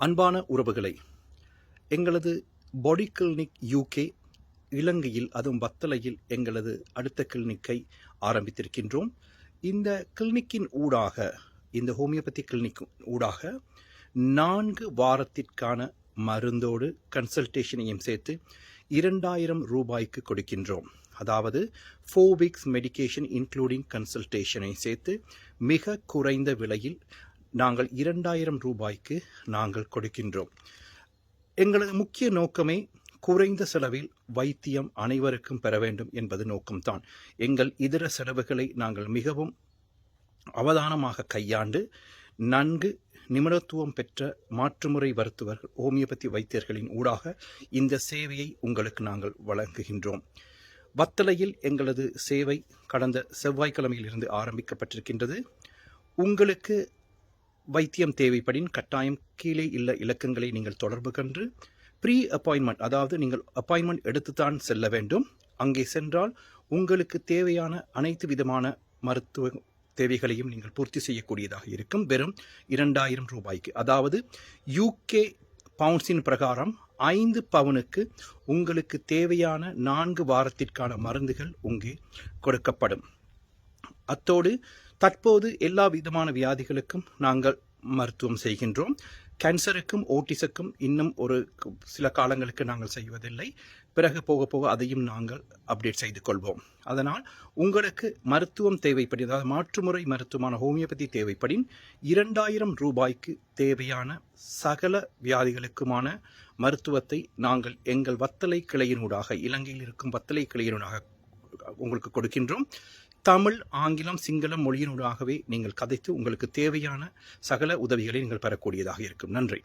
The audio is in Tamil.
அன்பான உறவுகளை எங்களது பாடி கிளினிக் யூகே இலங்கையில் அதுவும் வத்தலையில் எங்களது அடுத்த கிளினிக்கை ஆரம்பித்திருக்கின்றோம். இந்த கிளினிக்கின் ஊடாக இந்த ஹோமியோபதி கிளினிக் ஊடாக நான்கு வாரத்திற்கான மருந்தோடு கன்சல்டேஷனையும் சேர்த்து இரண்டாயிரம் ரூபாய்க்கு கொடுக்கின்றோம். அதாவது ஃபோர் வீக்ஸ் மெடிகேஷன் இன்க்ளூடிங் கன்சல்டேஷனை சேர்த்து மிக குறைந்த விலையில் நாங்கள் இரண்டாயிரம் ரூபாய்க்கு நாங்கள் கொடுக்கின்றோம். எங்களது முக்கிய நோக்கமே குறைந்த செலவில் வைத்தியம் அனைவருக்கும் பெற வேண்டும் என்பது நோக்கம்தான். எங்கள் இதர செலவுகளை நாங்கள் மிகவும் அவதானமாக கையாண்டு நன்கு நிபுணத்துவம் பெற்ற மாற்றுமுறை மருத்துவர்கள் ஹோமியோபதி வைத்தியர்களின் ஊடாக இந்த சேவையை உங்களுக்கு நாங்கள் வழங்குகின்றோம். வத்தலையில் எங்களது சேவை கடந்த செவ்வாய்க்கிழமையிலிருந்து ஆரம்பிக்கப்பட்டிருக்கின்றது. உங்களுக்கு வைத்தியம் தேவைப்படின் கட்டாயம் கீழே உள்ள இலக்கங்களை நீங்கள் தொடர்பு கன்று ப்ரீ அப்பாயின்மெண்ட் அதாவது நீங்கள் அப்பாயின்மெண்ட் எடுத்துத்தான் செல்ல வேண்டும். அங்கே சென்றால் உங்களுக்கு தேவையான அனைத்து விதமான மருத்துவ தேவைகளையும் நீங்கள் பூர்த்தி செய்யக்கூடியதாக இருக்கும். வெறும் இரண்டாயிரம் ரூபாய்க்கு. அதாவது யூகே பவுன்ஸின் பிரகாரம் ஐந்து பவுனுக்கு உங்களுக்கு தேவையான நான்கு வாரத்திற்கான மருந்துகள் உங்கே கொடுக்கப்படும். அத்தோடு தற்போது எல்லா விதமான வியாதிகளுக்கும் நாங்கள் மருத்துவம் செய்கின்றோம். கேன்சருக்கும் ஓட்டிஸுக்கும் இன்னும் ஒரு சில காலங்களுக்கு நாங்கள் செய்வதில்லை. பிறகு போக போக அதையும் நாங்கள் அப்டேட் செய்து கொள்வோம். அதனால் உங்களுக்கு மருத்துவம் தேவைப்படி அதாவது மாற்றுமுறை மருத்துவமான ஹோமியோபதி தேவைப்படின் இரண்டாயிரம் ரூபாய்க்கு தேவையான சகல வியாதிகளுக்குமான மருத்துவத்தை நாங்கள் எங்கள் வத்தலை கிளையினூடாக இலங்கையில் இருக்கும் வத்தலை கிளையினூடாக உங்களுக்கு கொடுக்கின்றோம். தமிழ் ஆங்கிலம் சிங்களம் மொழியினூடாகவே நீங்கள் கதைத்து உங்களுக்கு தேவையான சகல உதவிகளை நீங்கள் பெறக்கூடியதாக இருக்கும். நன்றி.